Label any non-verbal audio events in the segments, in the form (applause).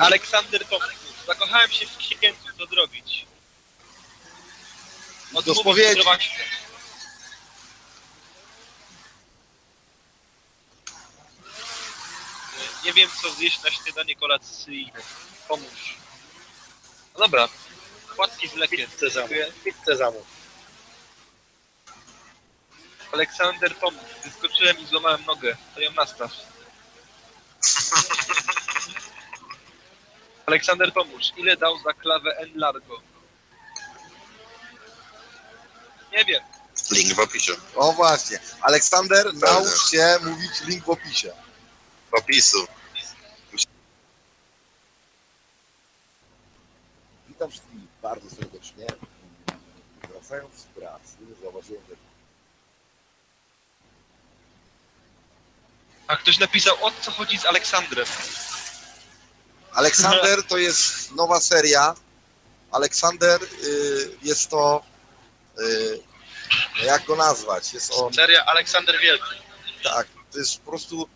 Aleksander Tomczyk. Zakochałem się w księciu, co zrobić? Do spowiedzi. Nie- wiem, co zjeść na śniadanie kolacyjne. Pomóż. No dobra. Płatki z mlekiem. Pizzę zamów. Pizzę zamów. Aleksander, pomóż. Wyskoczyłem i złamałem nogę. To ją nastaw. (laughs) Aleksander, pomóż. Ile dał za klawę N Largo? Nie wiem. Link w opisie. O właśnie. Aleksander, naucz się mówić link w opisie. W opisu. Witam wszystkich bardzo serdecznie. Wracając z pracy, zauważyłem, że A ktoś napisał, o co chodzi z Aleksandrem? Aleksander to jest nowa seria. Aleksander y, jest to. Y, jak go nazwać? Jest on. Seria Aleksander Wielki. Tak, to jest po prostu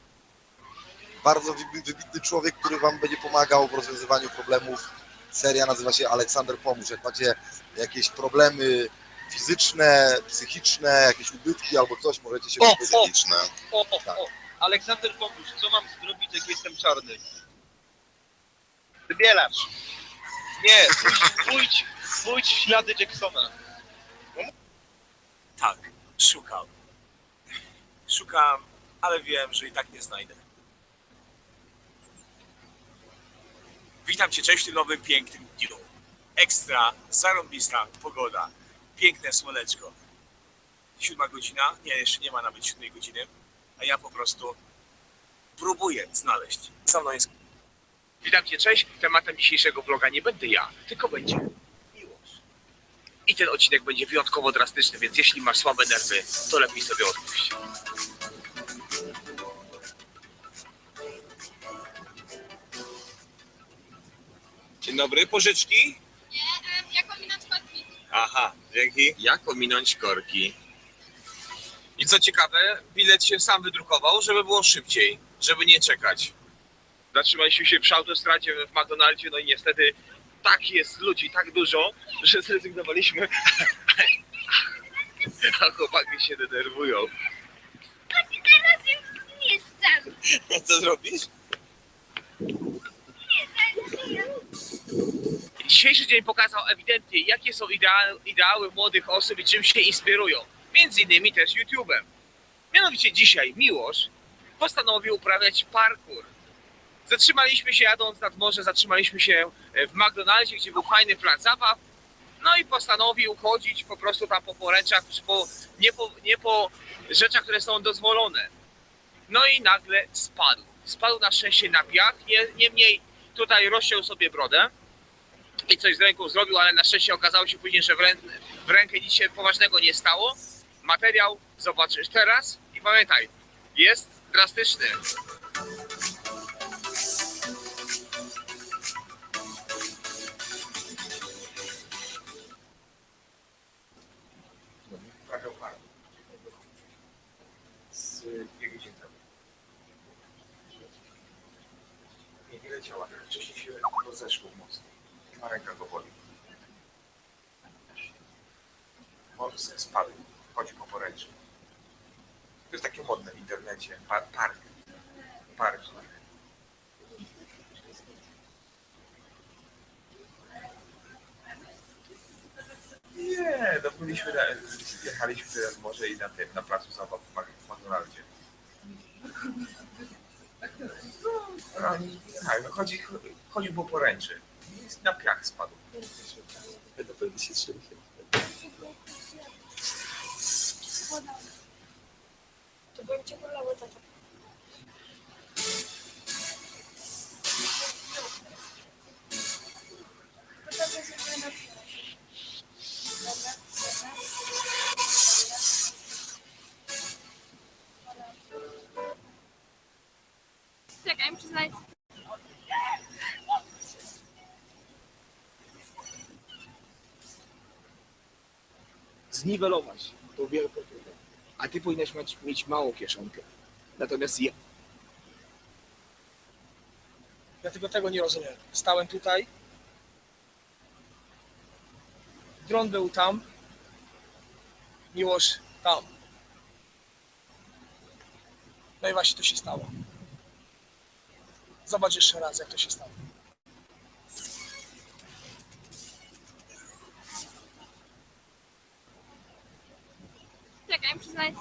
bardzo wybi- wybitny człowiek, który wam będzie pomagał w rozwiązywaniu problemów. Seria nazywa się Aleksander Pomóż. Jak macie jakieś problemy fizyczne, psychiczne, jakieś ubytki albo coś, możecie się O, o. O, o, Tak. o. Aleksander, pomóż. Co mam zrobić, jak jestem czarny? Wybielacz. Nie, pójdź, pójdź, w ślady Jacksona. Tak, szukam. Szukam, ale wiem, że i tak nie znajdę. Witam Cię, cześć w tym nowym, pięknym dniu. Ekstra, zarąbista pogoda, piękne słoneczko. Siódma godzina, nie, jeszcze nie ma nawet siódmej godziny, a ja po prostu próbuję znaleźć. Za mną jest... Witam Cię, cześć. Tematem dzisiejszego vloga nie będę ja, tylko będzie miłość. I ten odcinek będzie wyjątkowo drastyczny, więc jeśli masz słabe nerwy, to lepiej sobie odpuść. Dzień dobry, pożyczki? Nie, em, jako minąć kotwik. Aha, dzięki. Jak ominąć korki? I co ciekawe, bilet się sam wydrukował, żeby było szybciej, żeby nie czekać. Zatrzymaliśmy się przy autostradzie w McDonaldzie, no i niestety tak jest ludzi, tak dużo, że zrezygnowaliśmy. (laughs) A chłopaki się denerwują. Teraz jest nie chcę. Co zrobisz? Nie chcę. Dzisiejszy dzień pokazał ewidentnie, jakie są ideały, ideały młodych osób i czym się inspirują. Między innymi też YouTube'em. Mianowicie dzisiaj Miłosz postanowił uprawiać parkour. Zatrzymaliśmy się jadąc nad morze, zatrzymaliśmy się e, w McDonaldzie, gdzie był fajny plac zabaw. No i postanowił chodzić po prostu tam po poręczach, czy po, nie, po, nie po rzeczach, które są dozwolone. No i nagle spadł. Spadł na szczęście na piach, nie, niemniej tutaj rozciął sobie brodę i coś z ręką zrobił, ale na szczęście okazało się później, że w, rę, w rękę nic się poważnego nie stało. Materiał zobaczysz teraz i pamiętaj, jest drastyczny. Spadł, chodzi po poręczy. To jest takie modne w internecie. Pa park. Park. Nie, no jechaliśmy teraz może i na tym, na placu zabaw w McDonaldzie. No, tak, no chodzi, chodził po poręczy. Na piach spadł. To będzie bolało tata. Czekaj, znaleźć. Zniwelować wielką trudę. A ty powinnaś mieć, mieć małą kieszonkę. Natomiast ja, tylko tego nie rozumiem. Stałem tutaj. Dron był tam. Miłosz tam. No i właśnie to się stało. Zobacz jeszcze raz, jak to się stało. Czekaj, przyznać.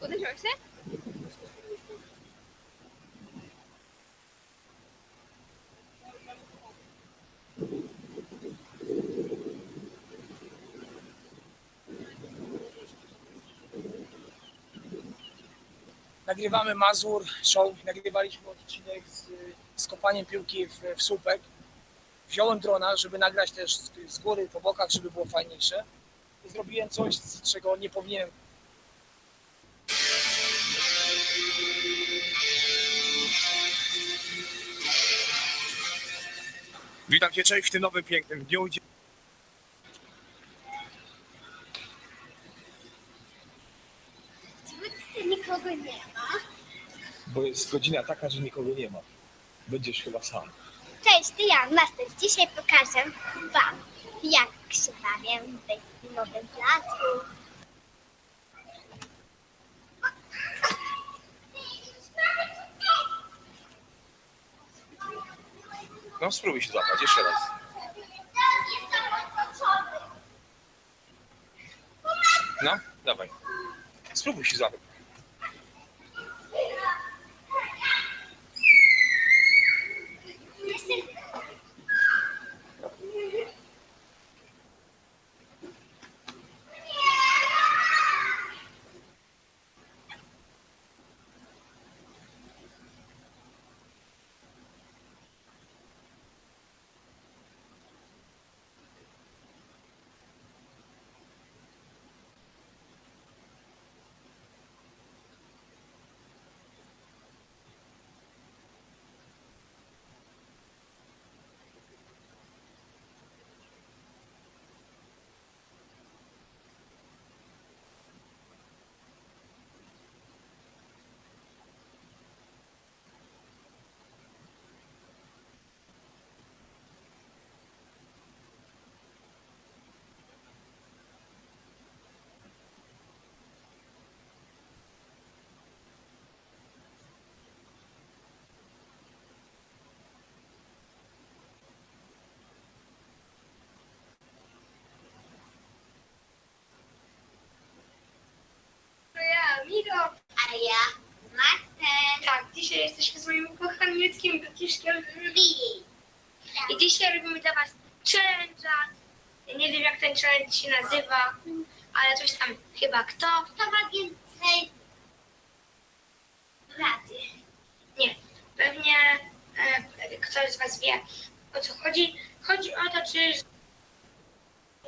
Uderzyłeś się? Nagrywamy Mazur Show. Nagrywaliśmy odcinek z, z kopaniem piłki w, w słupek. Wziąłem drona, żeby nagrać też z, z góry, po bokach, żeby było fajniejsze. I zrobiłem coś, z czego nie powinienem Witam Cię, cześć, w tym nowym pięknym dniu. Nikogo nie ma. Bo jest godzina taka, że nikogo nie ma. Będziesz chyba sam. Cześć, ty ja, Master. Dzisiaj pokażę Wam, jak się bawię w nowym placu. No spróbuj się złapać, jeszcze raz. No, dawaj. Spróbuj się złapać. To ja, Miro. A ja, Master. Tak, jesteśmy z moim kochaniutkim braciszkiem Billy. I dzisiaj robimy dla Was challenge'a. Ja Nie wiem, jak ten challenge się nazywa, ale coś tam chyba kto. Kto ma więcej rady? Nie, pewnie e, ktoś z Was wie, o co chodzi. Chodzi o to, czy...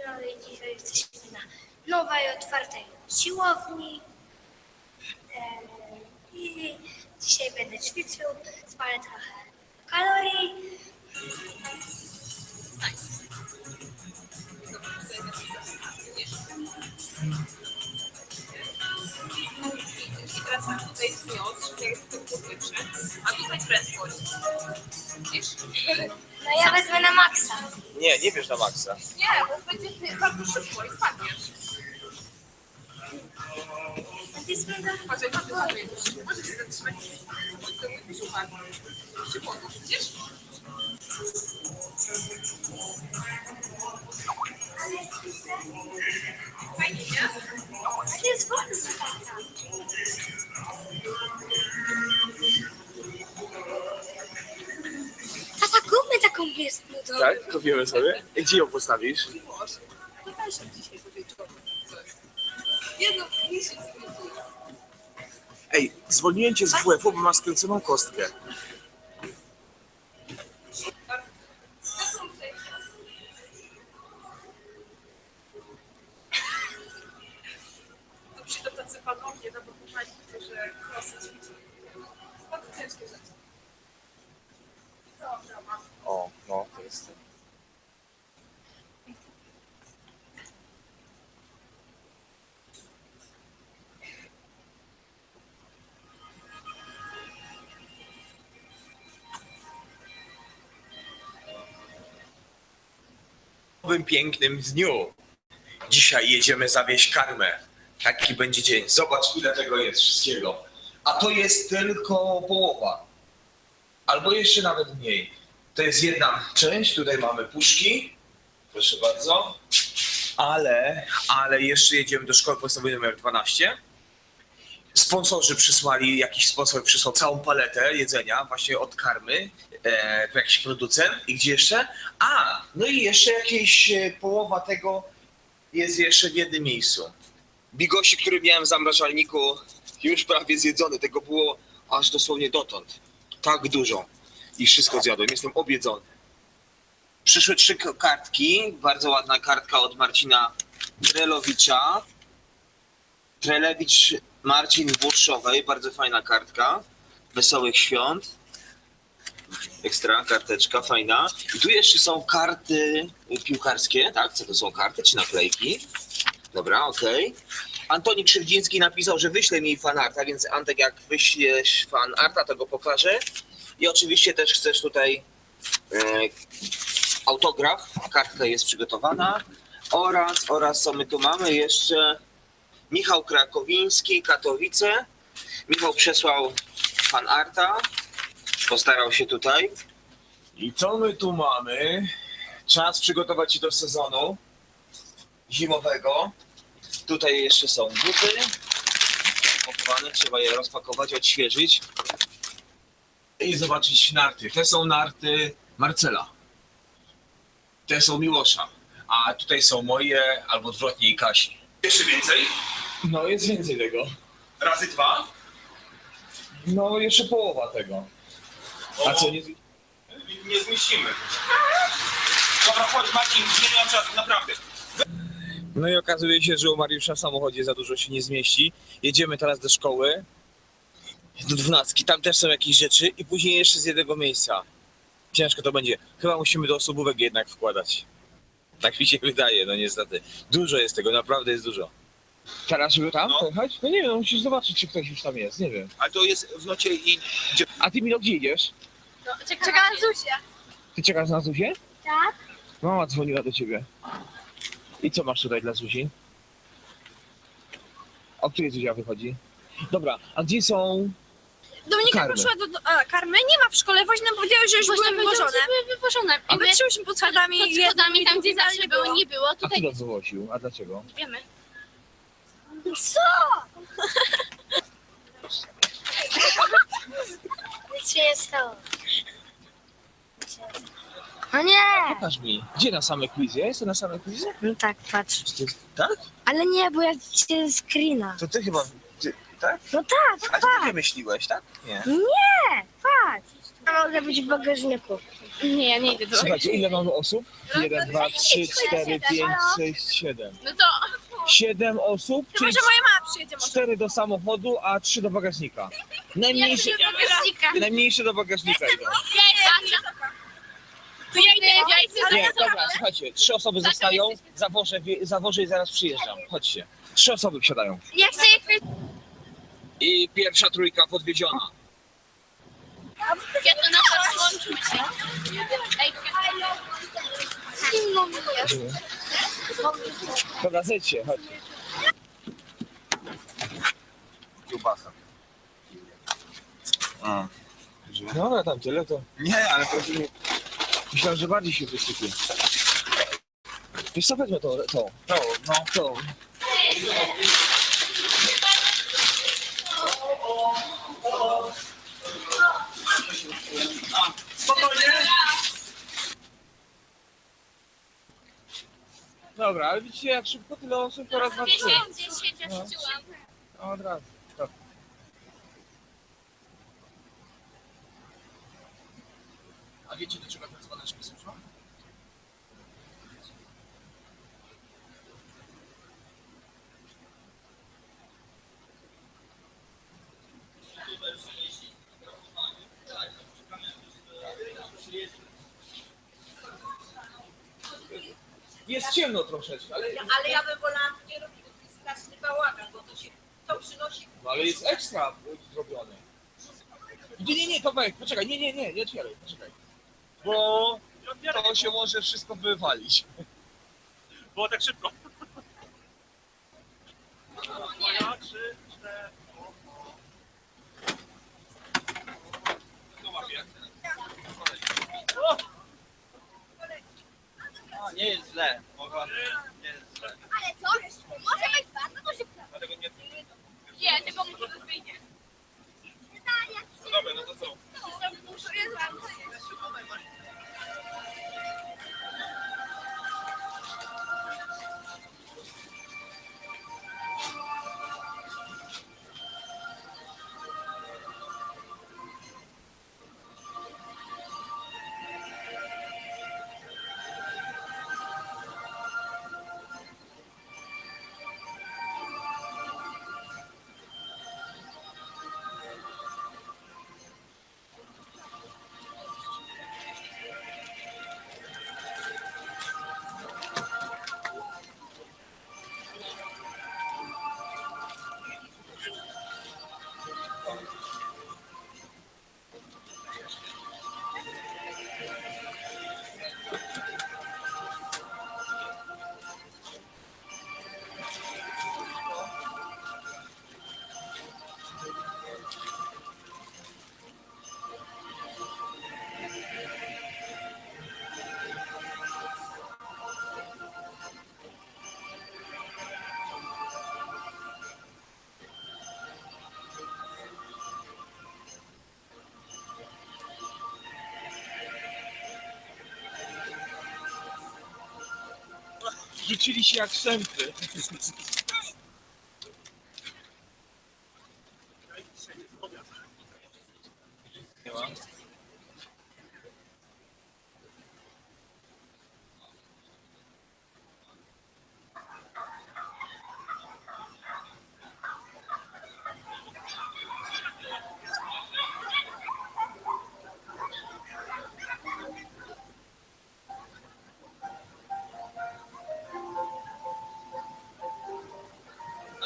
No i dzisiaj jesteśmy na nowej, otwartej siłowni. E, I dzisiaj będę ćwiczył, spalę trochę kalorii. I teraz masz tutaj jest to powietrze, a tutaj prędkość. Widzisz? No ja wezmę na maksa. Nie, nie bierz na maksa. Nie, bo będzie bardzo szybko i spadniesz. Ty sobie możesz się zatrzymać. To mówisz uwagę. Się podłóż, widzisz? Fajnie, nie? A to jest wolno tata. Tata, kupmy taką bieską. Tak? Kupimy sobie. I Gdzie ją postawisz? Miłosz, to weź dzisiaj do wieczoru coś. Jedno miesiąc będzie. Ej, zwolniłem cię z WF-u, bo masz skręconą kostkę. Nowym pięknym dniu. Dzisiaj jedziemy zawieźć karmę. Taki będzie dzień. Zobacz, ile tego jest wszystkiego. A to jest tylko połowa. Albo jeszcze nawet mniej. To jest jedna część. Tutaj mamy puszki. Proszę bardzo. Ale, ale jeszcze jedziemy do szkoły podstawowej numer 12. Sponsorzy przysłali, jakiś sponsor przysłał całą paletę jedzenia właśnie od karmy, e, jakiś producent i gdzie jeszcze? A, no i jeszcze jakieś e, połowa tego jest jeszcze w jednym miejscu. Bigosi, który miałem w zamrażalniku, już prawie zjedzony. Tego było aż dosłownie dotąd. Tak dużo. I wszystko zjadłem. Jestem obiedzony. Przyszły trzy kartki. Bardzo ładna kartka od Marcina Trelowicza. Trelewicz Marcin Włoszczowej. Bardzo fajna kartka. Wesołych świąt. Ekstra, karteczka, fajna. I tu jeszcze są karty piłkarskie, tak? Co to są karty czy naklejki? Dobra, okej. Antoni Krzywdziński napisał, że wyśle mi fanarta, więc Antek jak wyślesz fanarta, to go pokażę. I oczywiście też chcesz tutaj e, autograf, kartka jest przygotowana. Oraz, oraz co my tu mamy jeszcze? Michał Krakowiński, Katowice. Michał przesłał fanarta, postarał się tutaj. I co my tu mamy? Czas przygotować się do sezonu zimowego. Tutaj jeszcze są buty opakowane, trzeba je rozpakować, odświeżyć i zobaczyć narty. Te są narty Marcela. Te są Miłosza. A tutaj są moje, albo odwrotnie i Kasi. Jeszcze więcej? No, jest więcej tego. Razy dwa? No, jeszcze połowa tego. A co, nie... Nie zmieścimy. Dobra, chodź Marcin, nie mam czasu, naprawdę. No i okazuje się, że u Mariusza w samochodzie za dużo się nie zmieści. Jedziemy teraz do szkoły, do dwunastki, tam też są jakieś rzeczy i później jeszcze z jednego miejsca. Ciężko to będzie. Chyba musimy do osobówek jednak wkładać. Tak mi się wydaje, no niestety. Dużo jest tego, naprawdę jest dużo. Teraz, żeby tam No. pojechać? No nie wiem, no musisz zobaczyć, czy ktoś już tam jest, nie wiem. Ale to jest w nocie i... A ty, Milo, gdzie idziesz? Czekam na Zuzię. Ty czekasz na Zuzię? Tak. Mama dzwoniła do ciebie. I co masz tutaj dla Zuzi? O której Zuzia wychodzi? Dobra, a gdzie są... Dominika Karmy. poszła do, do a, karmy, nie ma w szkole, właśnie nam powiedziały, że już były wywożone. były wywożone. I patrzyłyśmy pod schodami. pod schodami, tam gdzie zawsze było, nie było. A Tutaj kto to zwoził? A dlaczego? Wiemy. Co? Nic się nie stało. O nie! Pokaż mi. Gdzie na same quizy? Ja jestem na same quizy? No tak, patrz. Czy ty, tak? Ale nie, bo ja cię screena. To ty chyba... Ty, tak? No tak, A ty nie wymyśliłeś, tak? Nie. patrz. Ja mogę być w bagażniku. Nie, ja nie idę do Słuchajcie, ile mamy osób? 1, 2, 3, 4, 5, 6, 7. No to 7 osób, chyba, czyli że moja mama przyjedzie może. 4 do samochodu, a 3 do bagażnika. Najmniejsze, bagażnika. najmniejsze do bagażnika idą. To ja idę, ja idę. Nie, dobra, słuchajcie, trzy osoby zostają, zawożę, wie- zawożę i zaraz przyjeżdżam. Chodźcie. Trzy osoby wsiadają. Ja chcę I pierwsza trójka podwiedziona. Ja to na to łączymy się. Zimno mi jest. Dobra, zejdźcie, chodźcie. Kiełbasa. A. Dobra, tam tyle to. Nie, ale to Myślałem, że bardziej się wysypie. Wiesz co, wezmę to, to. To, no, to. Dobra, ale widzicie jak szybko tyle osób po raz na trzy. się cieszyłam. No, Od razu. Tak. A wiecie do czego te dzwoneczki służą? Jest ciemno troszeczkę, ale, Ale ja bym wolała nie robić taki straszny bałagan, bo to się to przynosi no, ale jest ekstra zrobione. Nie, nie, nie, Tomek, poczekaj, nie, nie, nie, nie otwieraj, poczekaj. Bo to się może wszystko wywalić. Było tak szybko. Dwa, trzy, cztery. Kto łapie? O! A, nie jest źle. Mogła... Nie jest źle. Ale co? Może być bardzo to szybko. Dlatego nie... Nie, tylko muszę to wyjdzie. No dobra, no to co? Rzucili się jak szczępy.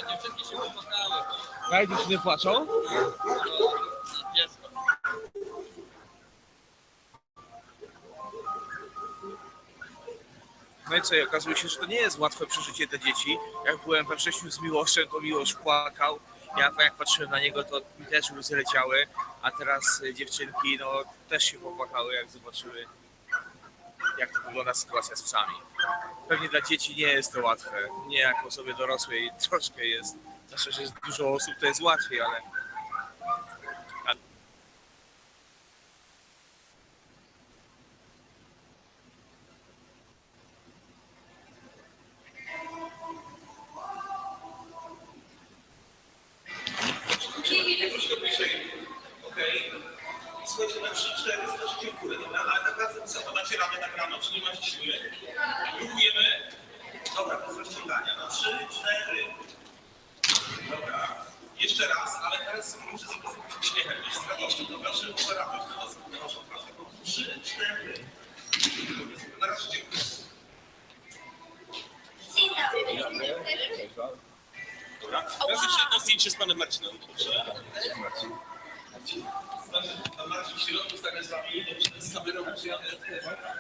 A dziewczynki się popłakały. Tak, dziewczyny płaczą? No i co, i okazuje się, że to nie jest łatwe przeżycie dla dzieci. Jak byłem we wrześniu z Miłoszem, to Miłosz płakał. Ja jak patrzyłem na niego, to mi też łzy leciały. A teraz y, dziewczynki, no też się popłakały, jak zobaczyły, jak to wygląda sytuacja z psami. Pewnie dla dzieci nie jest to łatwe. Nie jako osobie dorosłej troszkę jest. Zwłaszcza, że jest dużo osób, to jest łatwiej, ale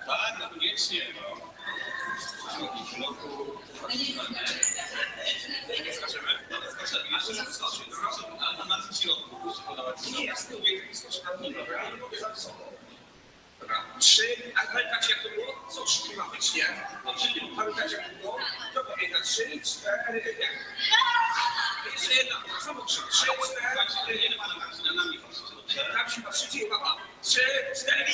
Tak, no. W środku. Nie na. Trzy, a pamiętacie jak to było? Co trzy ma być, nie? Pamiętacie jak to było? To pamięta, trzy, cztery? Jeszcze jedna, samo trzy, trzy, cztery, Marcina, na. Tam się patrzycie mama. Trzy, cztery,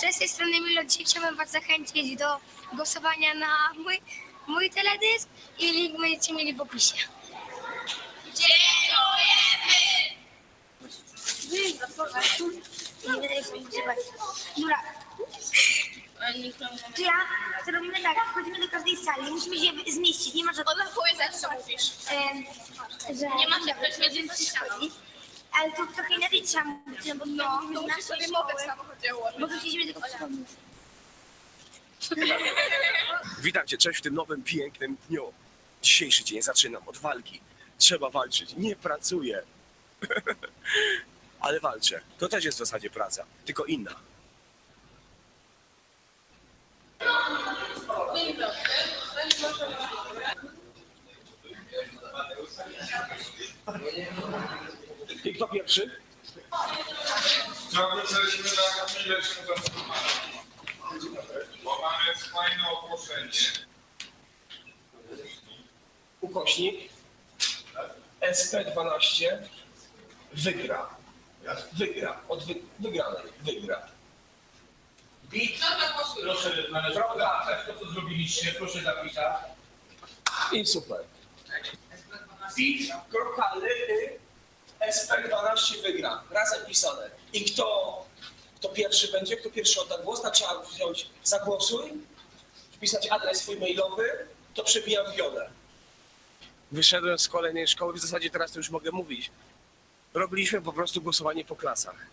Cześć, z tej strony Milo. Dzisiaj chciałbym Was zachęcić do głosowania na mój, mój teledysk i link będziecie mieli w opisie. Dziękujemy! Nie. Dobra. To ja, to robimy tak, wchodzimy do każdej sali, musimy się zmieścić, nie ma żadnego... Ona powie za co mówisz. Em, że Nie ma się ktoś między ścianą. Ale to trochę inaczej trzeba mówić, no bo No, to musisz sobie mowę w samochodzie ułożyć. Bo chcieliśmy tylko przypomnieć. Witam Cię, cześć w tym nowym, pięknym dniu. Dzisiejszy dzień zaczynam od walki. Trzeba walczyć, nie pracuję. (laughs) Ale walczę. To też jest w zasadzie praca, tylko inna. I kto pierwszy? Zaprosiliśmy na chwileczkę zatrzymania. Bo mamy fajne ogłoszenie. Ukośnik SP12 wygra. Wygra. Od wy, wygranej. Wygra. Bit. Proszę należy zapisać to, co zrobiliście. Proszę zapisać. I super. Bit. Kropkany SP12 wygra. Razem pisane. I kto, kto pierwszy będzie, kto pierwszy odda głos, to trzeba wziąć zagłosuj, wpisać adres swój mailowy, to przebija w wiole. Wyszedłem z kolejnej szkoły, w zasadzie teraz to już mogę mówić. Robiliśmy po prostu głosowanie po klasach.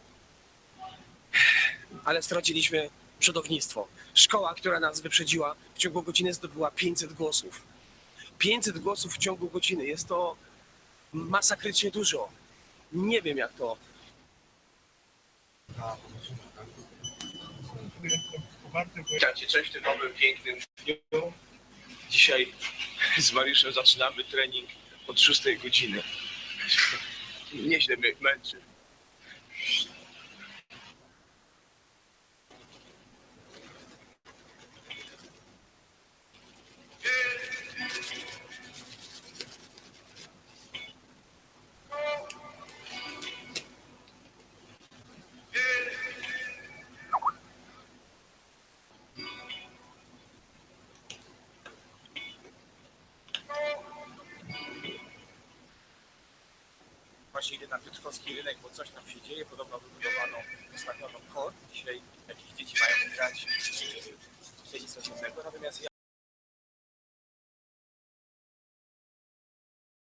Ale straciliśmy przodownictwo. Szkoła, która nas wyprzedziła, w ciągu godziny zdobyła 500 głosów. 500 głosów w ciągu godziny. Jest to masakrycznie dużo. Nie wiem jak to. Witajcie, cześć w tym nowym, pięknym dniu. Dzisiaj z Mariuszem zaczynamy trening od 6 godziny. Nieźle mnie męczy. Właśnie idę na Piotrkowski rynek, bo coś tam się dzieje. Podobno wybudowano, postawiono kor. Dzisiaj jakieś dzieci mają grać w innego. Natomiast ja